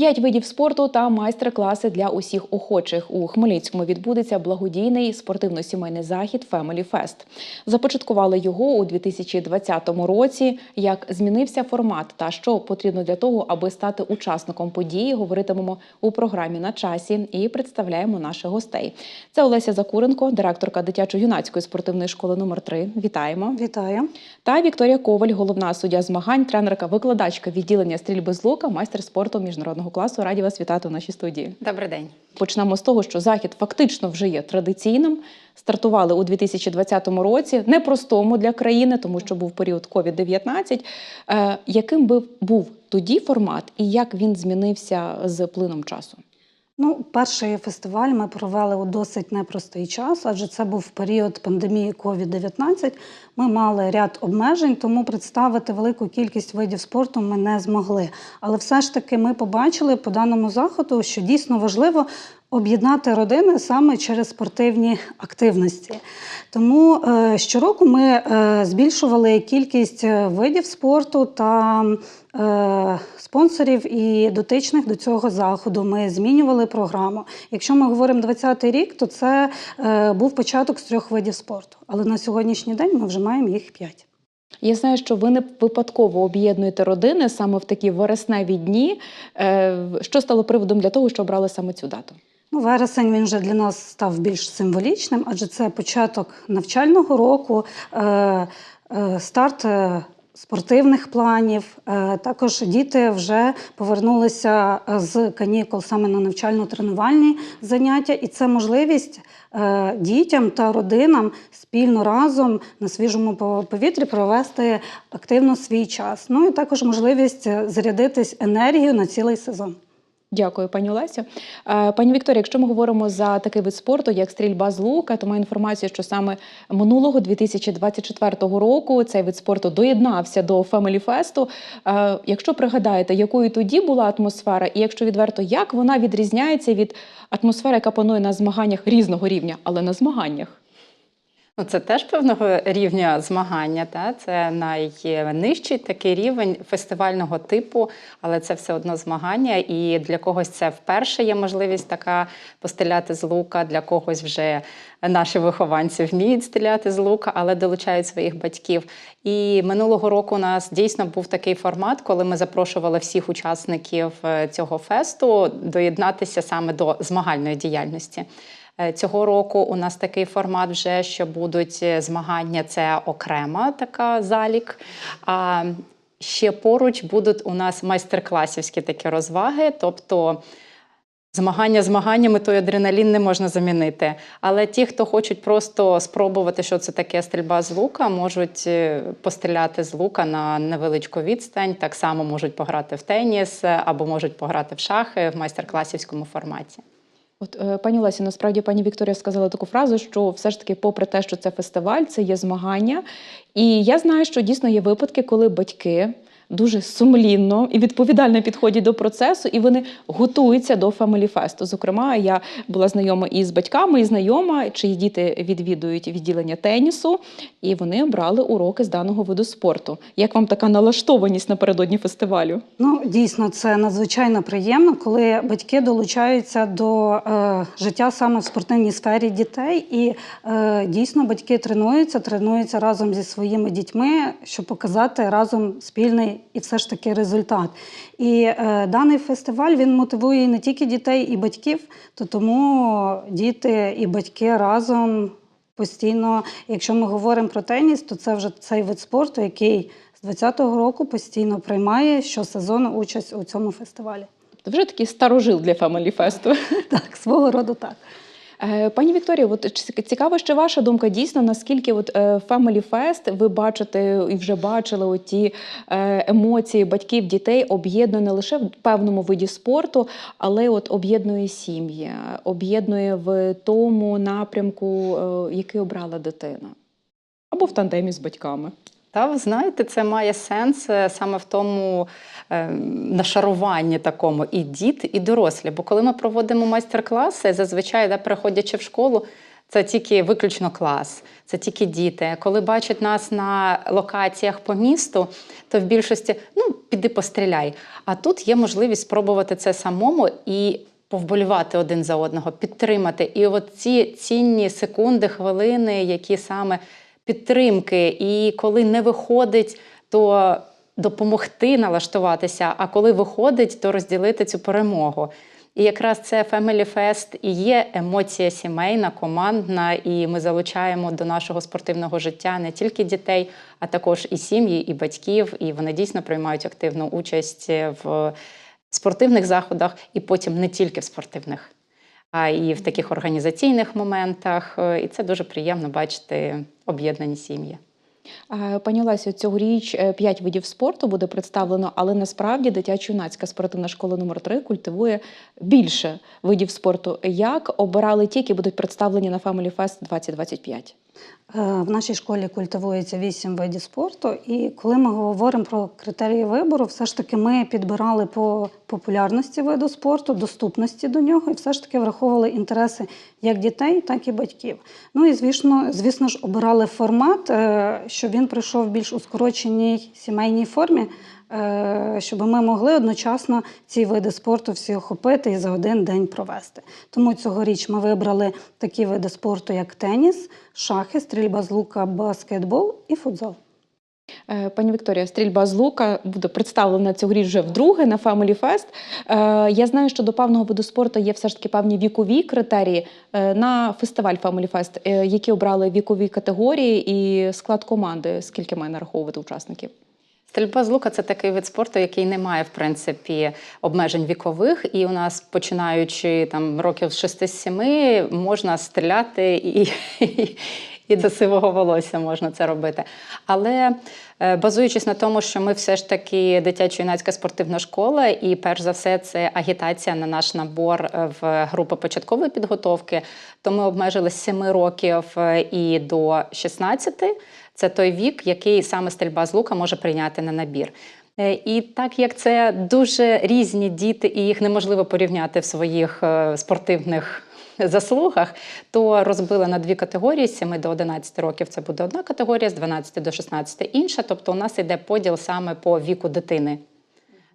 П'ять видів спорту та майстер-класи для усіх охочих. У Хмельницькому відбудеться благодійний спортивно-сімейний захід Family Fest. Започаткували його у 2020 році. Як змінився формат та що потрібно для того, аби стати учасником події, говоритимемо у програмі на часі і представляємо наших гостей. Це Олеся Закуренко, директорка дитячо-юнацької спортивної школи номер 3 Вітаємо. Вітаю. Та Вікторія Коваль, головна суддя змагань, тренерка, викладачка відділення стрільби з лука, майстер спорту міжнародного класу. Раді вас вітати у нашій студії. Добрий день. Почнемо з того, що захід фактично вже є традиційним. Стартували у 2020 році, непростому для країни, тому що був період COVID-19. Е, яким би був тоді формат і як він змінився з плином часу? Ну, перший фестиваль ми провели у досить непростий час, адже це був період пандемії COVID-19. Ми мали ряд обмежень, тому представити велику кількість видів спорту ми не змогли. Але все ж таки ми побачили по даному заходу, що дійсно важливо об'єднати родини саме через спортивні активності. Тому е, щороку ми е, збільшували кількість е, видів спорту та спонсорів і дотичних до цього заходу. Ми змінювали програму. Якщо ми говоримо 20-й рік, то це був початок з трьох видів спорту. Але на сьогоднішній день ми вже маємо їх п'ять. Я знаю, що ви не випадково об'єднуєте родини саме в такі вересневі дні. Що стало приводом для того, що обрали саме цю дату? Ну, вересень він вже для нас став більш символічним, адже це початок навчального року, е, е, старт е, спортивних планів. Е, також діти вже повернулися з канікул саме на навчально-тренувальні заняття, і це можливість е, дітям та родинам спільно разом на свіжому повітрі провести активно свій час. Ну і також можливість е, зарядитись енергією на цілий сезон. Дякую, пані Олесю. Е, Пані Вікторія, якщо ми говоримо за такий вид спорту, як стрільба з лука, то маю інформацію, що саме минулого 2024 року цей вид спорту доєднався до Family Fest. Е, Якщо пригадаєте, якою тоді була атмосфера, і якщо відверто, як вона відрізняється від атмосфери, яка панує на змаганнях різного рівня, але на змаганнях? Ну, це теж певного рівня змагання. Та? Це найнижчий такий рівень фестивального типу, але це все одно змагання. І для когось це вперше є можливість така постріляти з лука, для когось вже наші вихованці вміють стріляти з лука, але долучають своїх батьків. І минулого року у нас дійсно був такий формат, коли ми запрошували всіх учасників е, цього фесту доєднатися саме до змагальної діяльності. Е, Цього року у нас такий формат вже, що будуть е, змагання, це окрема така залік. А ще поруч будуть у нас майстер-класівські такі розваги, тобто. Змагання змаганнями, той адреналін не можна замінити. Але ті, хто хочуть просто спробувати, що це таке стрільба з лука, можуть е, постріляти з лука на невеличку відстань. Так само можуть пограти в теніс або можуть пограти в шахи в майстер-класівському форматі. От е, пані Лесі, насправді пані Вікторія сказала таку фразу, що все ж таки, попри те, що це фестиваль, це є змагання. І я знаю, що дійсно є випадки, коли батьки дуже сумлінно і відповідально підходять до процесу, і вони готуються до Fest. Зокрема, я була знайома із батьками, і знайома, чиї діти відвідують відділення тенісу, і вони брали уроки з даного виду спорту. Як вам така налаштованість напередодні фестивалю? Ну, дійсно, це надзвичайно приємно, коли батьки долучаються до е, життя саме в спортивній сфері дітей, і е, дійсно батьки тренуються, тренуються разом зі своїми дітьми, щоб показати разом спільний і все ж таки результат. І е, даний фестиваль він мотивує не тільки дітей і батьків, то тому діти і батьки разом постійно. Якщо ми говоримо про теніс, то це вже цей вид спорту, який з 20-го року постійно приймає щосезону участь у цьому фестивалі. Це вже такий старожил для Family Fest. Так, свого роду так. Е, Пані Вікторія, от цікаво, ще ваша думка дійсно, наскільки от е, Family Fest ви бачите і вже бачили оті е, емоції батьків, дітей об'єднує не лише в певному виді спорту, але от об'єднує сім'ї, об'єднує в тому напрямку, який обрала дитина. Або в тандемі з батьками. Та ви знаєте, це має сенс е, саме в тому е, нашаруванні такому і діти, і дорослі. Бо коли ми проводимо майстер-класи, зазвичай, да, приходячи в школу, Це тільки виключно клас, це тільки діти. Коли бачать нас на локаціях по місту, то в більшості ну піди постріляй. А тут є можливість спробувати це самому і повболівати один за одного, підтримати. І от ці цінні секунди, хвилини, які саме підтримки, і коли не виходить, то допомогти налаштуватися, а коли виходить, то розділити цю перемогу. І якраз це Family Fest і є емоція сімейна, командна, і ми залучаємо до нашого спортивного життя не тільки дітей, а також і сім'ї, і батьків. І вони дійсно приймають активну участь в спортивних заходах, і потім не тільки в спортивних, а і в таких організаційних моментах. І це дуже приємно бачити об'єднані сім'ї. Е, Пані Лесю, цьогоріч е, п'ять видів спорту буде представлено, але насправді дитячо-юнацька спортивна школа номер 3 культивує більше видів спорту. Як обирали ті, які будуть представлені на Family Fest 2025? Е, В нашій школі культивується вісім видів спорту, і коли ми говоримо про критерії вибору, все ж таки ми підбирали по популярності виду спорту, доступності до нього, і все ж таки враховували інтереси як дітей, так і батьків. Ну і звісно, звісно ж, обирали формат, е, щоб він прийшов більш ускороченій сімейній формі. Е, Щоб ми могли одночасно ці види спорту всі охопити і за один день провести. Тому цьогоріч ми вибрали такі види спорту, як теніс, шахи, стрільба з лука, баскетбол і футзал. Е, Пані Вікторія, стрільба з лука буде представлена цьогоріч вже вдруге на Family Fest. Е, Я знаю, що до певного виду спорту є все ж таки певні вікові критерії на фестиваль Family Fest, які обрали вікові категорії і склад команди. Скільки має нараховувати учасників? Стрільба з лука це такий вид спорту, який не має в принципі обмежень вікових, і у нас, починаючи там років з 6-7, можна стріляти і, і, і до сивого волосся можна це робити. Але е, базуючись на тому, що ми все ж таки дитячо-юнацька спортивна школа, і перш за все це агітація на наш набор е, в групи початкової підготовки, то ми обмежили з 7 років е, і до 16. Це той вік, який саме стрільба з лука може прийняти на набір. Е, І так як це дуже різні діти, і їх неможливо порівняти в своїх е, спортивних заслугах, то розбили на дві категорії: з 7 до 11 років це буде одна категорія, з 12 до 16 інша. Тобто у нас йде поділ саме по віку дитини.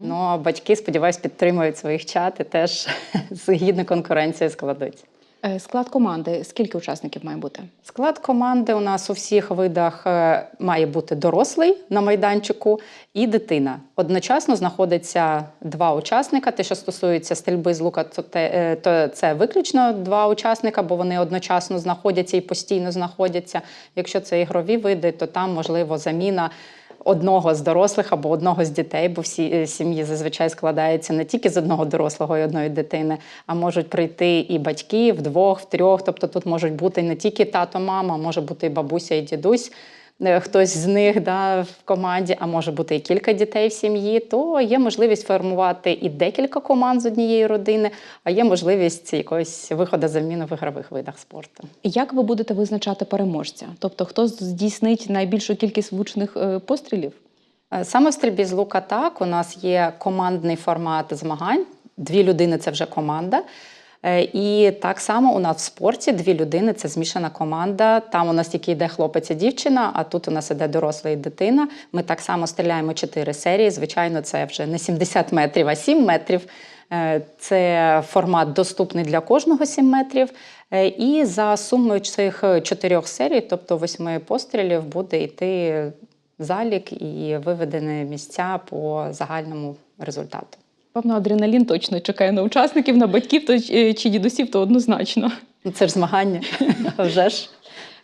Ну, а батьки, сподіваюсь, підтримують своїх чат і теж з гідну конкуренцію складуть. Е, Склад команди. Скільки учасників має бути? Склад команди у нас у всіх видах е, має бути дорослий на майданчику і дитина. Одночасно знаходиться два учасника. Те, що стосується стрільби з лука, е, то це виключно два учасника, бо вони одночасно знаходяться і постійно знаходяться. Якщо це ігрові види, то там можливо заміна. Одного з дорослих або одного з дітей, бо всі е, сім'ї зазвичай складаються не тільки з одного дорослого і одної дитини, а можуть прийти і батьки вдвох, втрьох. Тобто тут можуть бути не тільки тато, мама, може бути і бабуся, і дідусь. Е, Хтось з них да, в команді, а може бути і кілька дітей в сім'ї, то є можливість формувати і декілька команд з однієї родини, а є можливість якогось виходу заміну в ігрових видах спорту. Як ви будете визначати переможця? Тобто, хто здійснить найбільшу кількість влучних е, пострілів? Е, Саме в стрільбі з лука так. У нас є командний формат змагань. Дві людини це вже команда. Е, І так само у нас в спорті дві людини це змішана команда. Там у нас тільки йде хлопець і дівчина, а тут у нас іде доросла і дитина. Ми так само стріляємо чотири серії. Звичайно, це вже не 70 метрів, а 7 метрів. Е, Це формат доступний для кожного 7 метрів. Е, І за сумою цих чотирьох серій, тобто восьми пострілів, буде йти залік і виведені місця по загальному результату. Певно, адреналін точно чекає на учасників, на батьків то, е, чи дідусів, то однозначно. Ну, Це ж змагання, вже ж.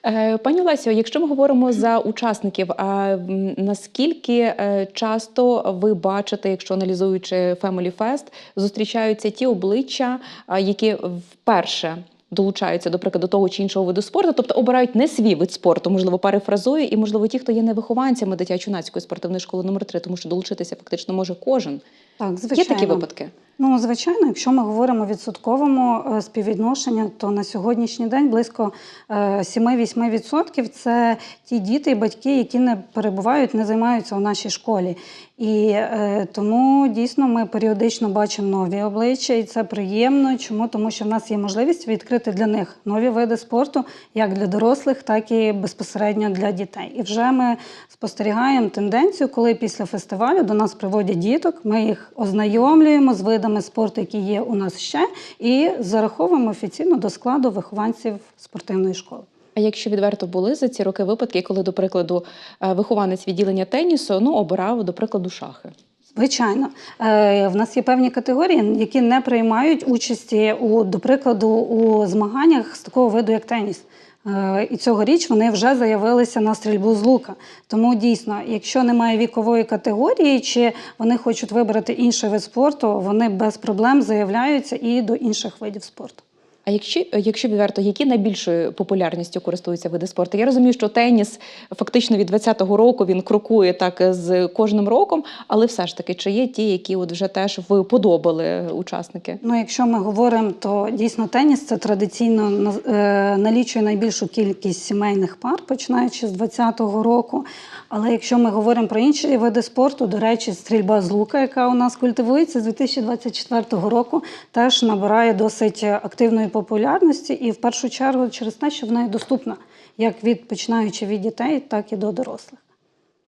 Е, Пані Олесю, якщо ми говоримо за учасників, а наскільки е, часто ви бачите, якщо аналізуючи Family Fest, зустрічаються ті обличчя, які вперше долучаються, до прикладу, того чи іншого виду спорту, тобто обирають не свій вид спорту, можливо, перефразую, і можливо ті, хто є не вихованцями дитячо-юнацької спортивної школи номер 3 тому що долучитися фактично може кожен. Так, Є звичайно. такі випадки? Ну, звичайно, якщо ми говоримо відсотковому е, співвідношенні, то на сьогоднішній день близько е, 7-8% це ті діти і батьки, які не перебувають, не займаються у нашій школі. І е, тому дійсно ми періодично бачимо нові обличчя, і це приємно. Чому? Тому що в нас є можливість відкрити для них нові види спорту, як для дорослих, так і безпосередньо для дітей. І вже ми спостерігаємо тенденцію, коли після фестивалю до нас приводять діток, ми їх ознайомлюємо з видами спорту, які є у нас ще, і зараховуємо офіційно до складу вихованців спортивної школи. А якщо відверто були за ці роки випадки, коли, до прикладу, е, вихованець відділення тенісу ну, обирав, до прикладу, шахи? Звичайно, Е, в нас є певні категорії, які не приймають участі у, до прикладу, у змаганнях з такого виду, як теніс. Е, І цьогоріч вони вже заявилися на стрільбу з лука. Тому дійсно, якщо немає вікової категорії, чи вони хочуть вибрати інший вид спорту, вони без проблем заявляються і до інших видів спорту. А якщо, якщо відверто, які найбільшою популярністю користуються види спорту? Я розумію, що теніс фактично від 20-го року він крокує так з кожним роком, але все ж таки, чи є ті, які от вже теж вподобали учасники? Ну, якщо ми говоримо, то дійсно теніс це традиційно е, налічує найбільшу кількість сімейних пар, починаючи з 20-го року. Але якщо ми говоримо про інші види спорту, до речі, стрільба з лука, яка у нас культивується з 2024 року, теж набирає досить активної популярності, і в першу чергу через те, що вона є доступна як від починаючи від дітей, так і до дорослих.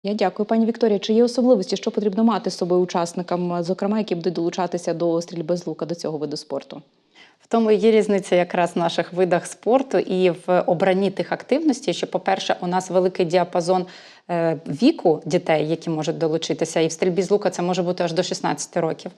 Я дякую, пані Вікторія. Чи є особливості, що потрібно мати з собою учасникам, зокрема, які будуть долучатися до стрільби з лука, до цього виду спорту? В тому є різниця якраз в наших видах спорту і в обранні тих активностей, що, по-перше, у нас великий діапазон е, віку дітей, які можуть долучитися, і в стрільбі з лука це може бути аж до 16 років.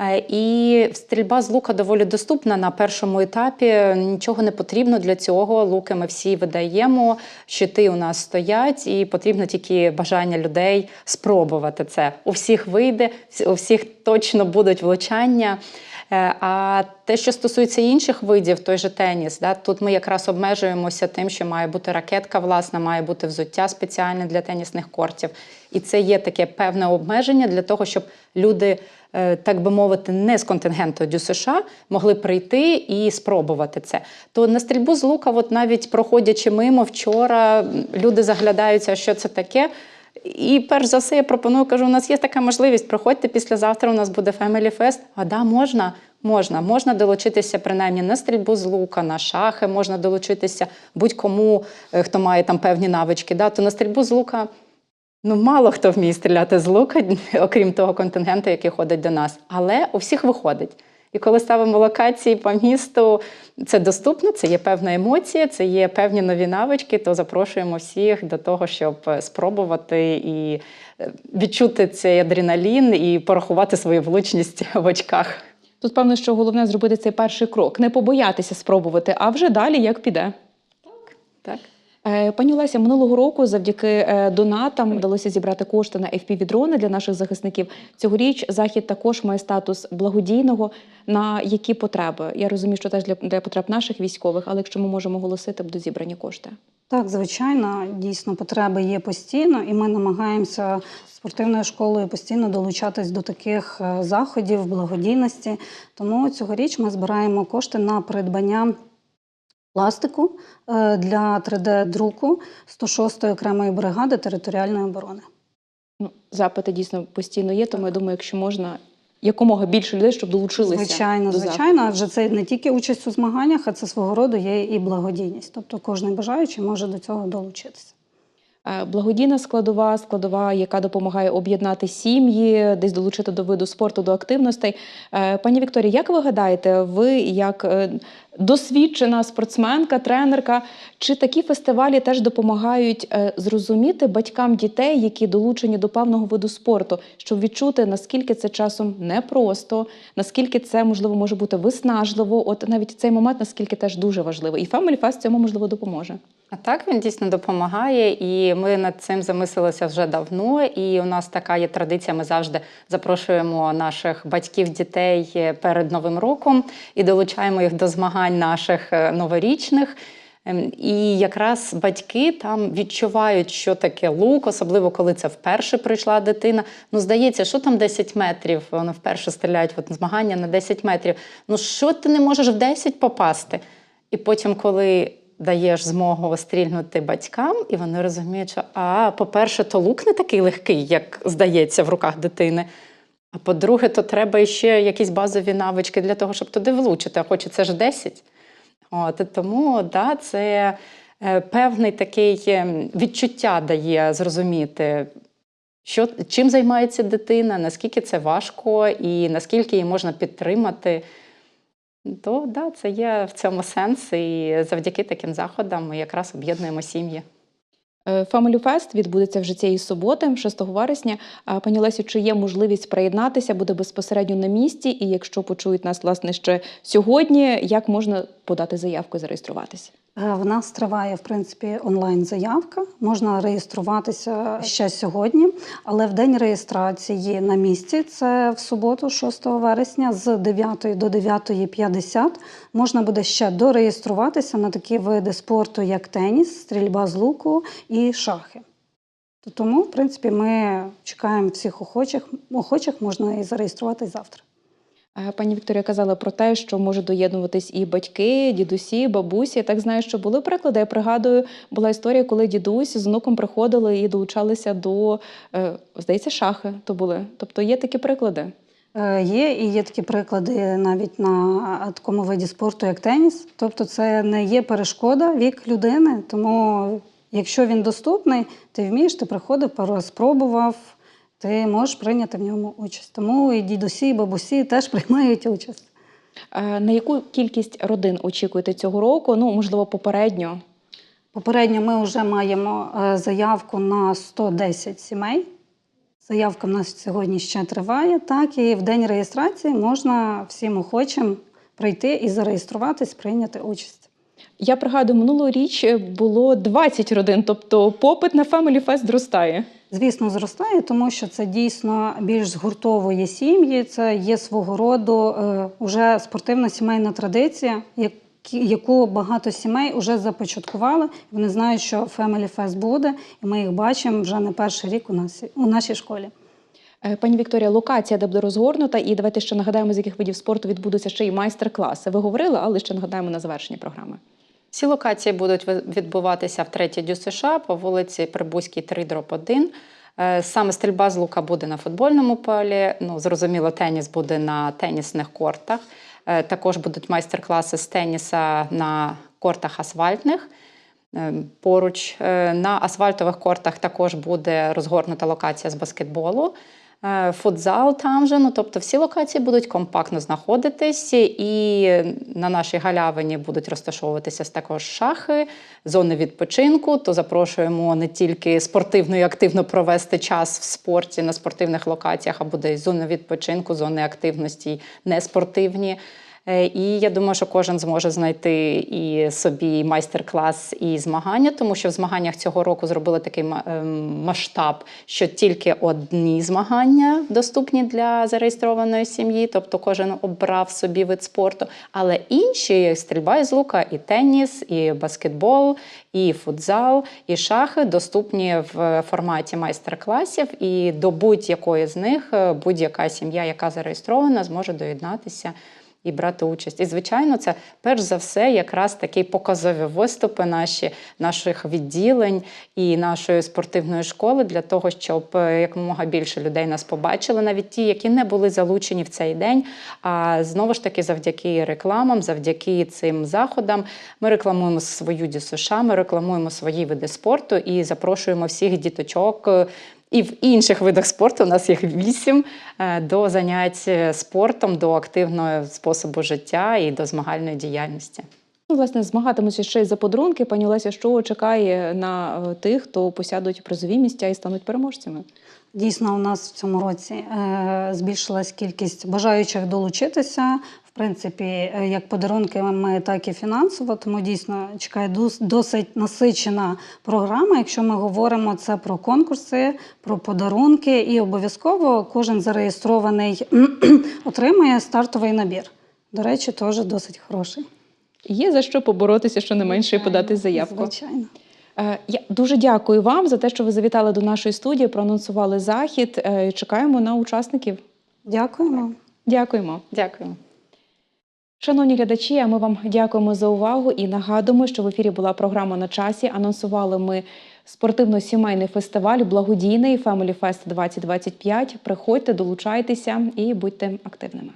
Е, І стрільба з лука доволі доступна на першому етапі. Нічого не потрібно для цього. Луки ми всі видаємо, щити у нас стоять, і потрібно тільки бажання людей спробувати це. У всіх вийде, у всіх точно будуть влучання. Е, А те, що стосується інших видів, той же теніс, да, тут ми якраз обмежуємося тим, що має бути ракетка, власна, має бути взуття спеціальне для тенісних кортів. І це є таке певне обмеження для того, щоб люди, е, так би мовити, не з контингенту Дю США могли прийти і спробувати це. То на стрільбу з лука, от навіть проходячи мимо вчора, люди заглядаються, що це таке. І перш за все я пропоную, кажу, у нас є така можливість. Приходьте післязавтра, у нас буде Family Fest. А да, можна? Можна. Можна долучитися принаймні на стрільбу з лука, на шахи, можна долучитися будь-кому, е, хто має там певні навички. Да? То на стрільбу з лука ну, мало хто вміє стріляти з лука, окрім того контингенту, який ходить до нас. Але у всіх виходить. І коли ставимо локації по місту, це доступно, це є певна емоція, це є певні нові навички, то запрошуємо всіх до того, щоб е, спробувати і е, відчути цей адреналін і порахувати свою влучність в очках. Тут певно, що головне зробити цей перший крок, не побоятися спробувати, а вже далі як піде. Так? Е, Пані Олеся, минулого року завдяки е, донатам вдалося зібрати кошти на FPV-дрони для наших захисників. Цьогоріч захід також має статус благодійного. На які потреби? Я розумію, що теж для, для потреб наших військових, але якщо ми можемо оголосити, будуть зібрані кошти. Так, звичайно, дійсно потреби є постійно, і ми намагаємося спортивною школою постійно долучатись до таких е, заходів, благодійності. Тому цьогоріч ми збираємо кошти на придбання пластику е, для 3D-друку 106-ї окремої бригади територіальної оборони. Ну, запити дійсно постійно є, тому я думаю, якщо можна якомога більше людей, щоб долучилися. Звичайно, до звичайно, адже це не тільки участь у змаганнях, а це свого роду є і благодійність. Тобто кожен бажаючий може до цього долучитися. Е, Благодійна складова, складова, яка допомагає об'єднати сім'ї, десь долучити до виду спорту, до активностей. Е, Пані Вікторія, як ви гадаєте, ви як досвідчена спортсменка, тренерка, чи такі фестивалі теж допомагають е, зрозуміти батькам дітей, які долучені до певного виду спорту, щоб відчути, наскільки це часом непросто, наскільки це можливо може бути виснажливо? От навіть цей момент наскільки теж дуже важливий. І Family Fest цьому можливо допоможе. А так він дійсно допомагає, і ми над цим замислилися вже давно. І у нас така є традиція. Ми завжди запрошуємо наших батьків, дітей перед новим роком і долучаємо їх до змагань наших е, новорічних. Ем, І якраз батьки там відчувають, що таке лук, особливо коли це вперше прийшла дитина. Ну, здається, що там 10 метрів, вони вперше стріляють от змагання на 10 метрів. Ну що ти не можеш в 10 попасти? І потім, коли даєш змогу стрільнути батькам, і вони розуміють, що а, по-перше, то лук не такий легкий, як здається в руках дитини. А по-друге, то треба ще якісь базові навички для того, щоб туди влучити, а хочеться ж 10. От, тому да, це е, певний такий е, відчуття дає зрозуміти, що, чим займається дитина, наскільки це важко і наскільки її можна підтримати. То да, це є в цьому сенс, і завдяки таким заходам ми якраз об'єднуємо сім'ї. Е, Family Fest відбудеться вже цієї суботи, 6 вересня. Пані Лесю, чи є можливість приєднатися, буде безпосередньо на місці? І якщо почують нас власне ще сьогодні, як можна подати заявку і зареєструватися? Е, В нас триває в принципі онлайн заявка. Можна реєструватися ще сьогодні, але в день реєстрації на місці це в суботу, 6 вересня, з 9 до 9.50 можна буде ще дореєструватися на такі види спорту, як теніс, стрільба з луку і шахи. Тому, в принципі, ми чекаємо всіх охочих. Охочих можна і зареєструватись завтра. Пані Вікторія казала про те, що можуть доєднуватись і батьки, дідусі, бабусі. Я так знаю, що були приклади. Я пригадую, була історія, коли дідусь з онуком приходили і долучалися до, е, здається, шахи. То були. Тобто є такі приклади. Е, Є і є такі приклади навіть на такому виді спорту, як теніс. Тобто, це не є перешкода вік людини. Тому, якщо він доступний, ти вмієш, ти приходив, спробував, ти можеш прийняти в ньому участь. Тому і дідусі, і бабусі теж приймають участь. Е, На яку кількість родин очікуєте цього року? Ну, можливо, попередньо. Попередньо ми вже маємо е, заявку на 110 сімей. Заявка в нас сьогодні ще триває. Так, і в день реєстрації можна всім охочим прийти і зареєструватись, прийняти участь. Я пригадую, минулоріч було 20 родин, тобто попит на Family Fest зростає. Звісно, зростає, тому що це дійсно більш згуртовує сім'ї. Це є свого роду е, уже спортивна сімейна традиція, яку багато сімей вже започаткували. Вони знають, що Family Fest буде, і ми їх бачимо вже не перший рік у нас у нашій школі. Е, Пані Вікторія, локація, де буде розгорнута, і давайте ще нагадаємо, з яких видів спорту відбудуться ще й майстер-класи. Ви говорили, але ще нагадаємо на завершення програми. Всі локації будуть відбуватися в третій дю США по вулиці Прибузькій 3 1. Е, Саме стрільба з лука буде на футбольному полі. Ну, зрозуміло, теніс буде на тенісних кортах. Е, Також будуть майстер-класи з теніса на кортах асфальтних. Е, Поруч на асфальтових кортах також буде розгорнута локація з баскетболу. Е, Футзал там же, ну тобто всі локації будуть компактно знаходитись, і на нашій галявині будуть розташовуватися також шахи, зони відпочинку. То запрошуємо не тільки спортивно і активно провести час в спорті на спортивних локаціях, а буде і зони відпочинку, зони активності неспортивні. Е, І я думаю, що кожен зможе знайти і собі майстер-клас і змагання, тому що в змаганнях цього року зробили такий ем, масштаб, що тільки одні змагання доступні для зареєстрованої сім'ї, тобто кожен обрав собі вид спорту. Але інші стрільба із лука, і теніс, і баскетбол, і футзал, і шахи доступні в форматі майстер-класів. І до будь-якої з них е, будь-яка сім'я, яка зареєстрована, зможе доєднатися і брати участь. І, звичайно, це перш за все якраз такі показові виступи наші, наших відділень і нашої спортивної школи для того, щоб е, якомога більше людей нас побачили, навіть ті, які не були залучені в цей день. А знову ж таки, завдяки рекламам, завдяки цим заходам, ми рекламуємо свою ДЮСШ, ми рекламуємо свої види спорту і запрошуємо всіх діточок. І в інших видах спорту у нас їх вісім е, до занять е, спортом, до активного способу життя і до змагальної діяльності. Ну, власне, змагатимуться ще й за подарунки. Пані Олеся, що чекає на е, тих, хто посядуть призові місця і стануть переможцями? Дійсно, у нас в цьому році збільшилась кількість бажаючих долучитися. В принципі, е, як подарунками, так і фінансово. Тому дійсно чекає досить насичена програма. Якщо ми говоримо це про конкурси, про подарунки, і обов'язково кожен зареєстрований отримує стартовий набір. До речі, теж досить хороший. є за що поборотися, що не менше, і подати заявку. Звичайно. Е, Я дуже дякую вам за те, що ви завітали до нашої студії, проанонсували захід. Е, Чекаємо на учасників. Дякуємо. Дякуємо. Дякую. Шановні глядачі, ми вам дякуємо за увагу і нагадуємо, що в ефірі була програма на часі. Анонсували ми спортивно-сімейний фестиваль благодійний Family Fest 2025. Приходьте, долучайтеся і будьте активними.